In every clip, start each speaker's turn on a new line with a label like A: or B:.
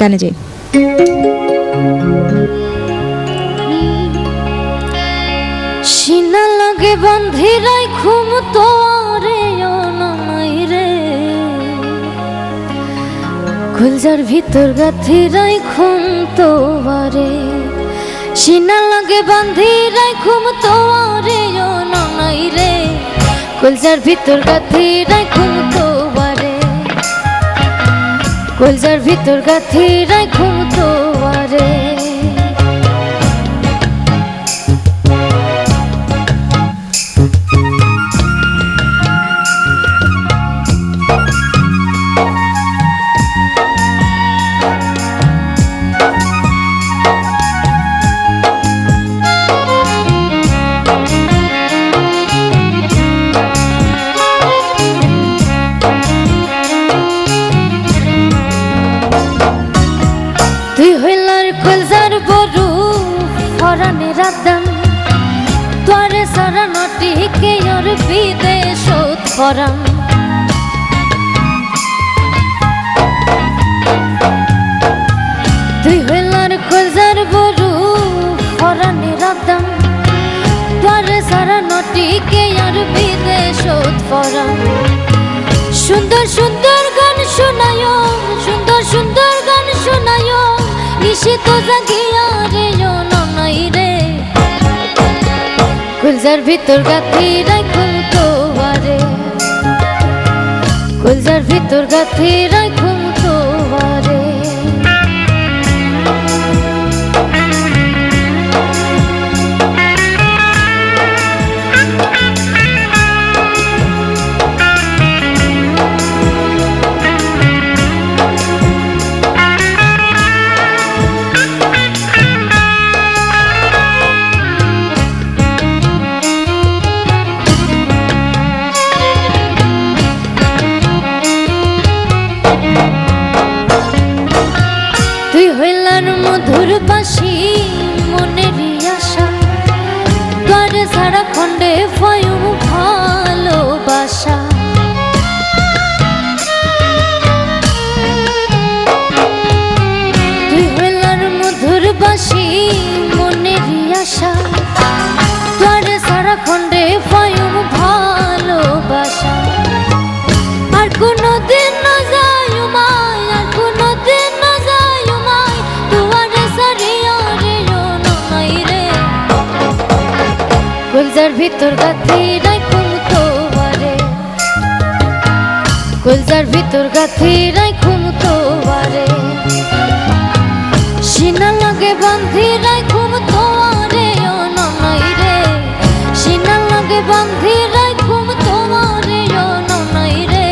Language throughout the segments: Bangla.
A: গানে যাই।
B: সিনা লাগে বন্ধিরাই ঘুম তো রে নাই রে। গুলজার ভিতর গাথিরাই ঘুম তো বারে সিনা লাগে বন্ধিরাই ঘুম তো রে নাই রে। গুলজার ভিতর গাথিরাই ঘুম তো গুলজার ভিতর গাথি রাখো তো ফরানে রাদাম তোরে সারা নটি কে ওর বিদেশ ফরাম তুই হইলার কলজার বড়ু ফরানে রাদাম তোরে সারা নটি কে ওর বিদেশ ফরাম সুন্দর সুন্দর গান শোনায়, সুন্দর সুন্দর গান শোনায়। নিশিত জাগিয়া গুলজার ভিতর গাথি রাখুম তোবারে গুলজার ভিতর গাথি রাখুম তোবারে হইলার মধুর বাসি মনেরই আশা। তোরে সারা খণ্ডে ফয়ু ভালোবাসা। তুই হইলার মধুর বাসি মনেরই আশা। তোরে সারা খণ্ডে গুলজার ভিতর গাথি রাখুম তোবারে গুলজার ভিতর গাথি রাখুম তোবারে সিনা লাগে বান্ধি রাখুম তোয়ারে, ও নাই রে। সিনা লাগে বান্ধি রাখুম তোয়ারে, ও নাই রে।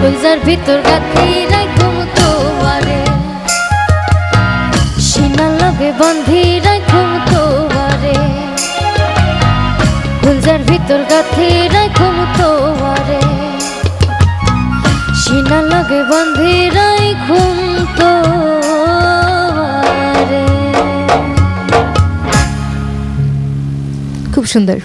B: গুলজার ভিতর গাথি রাখুম তোয়ারে। সিনা লাগে বান্ধি ভিতর গাথি রাখুম তোয়ারে। সিনা লাগে বান্ধি রাখুম তোয়ারে।
A: খুব সুন্দর।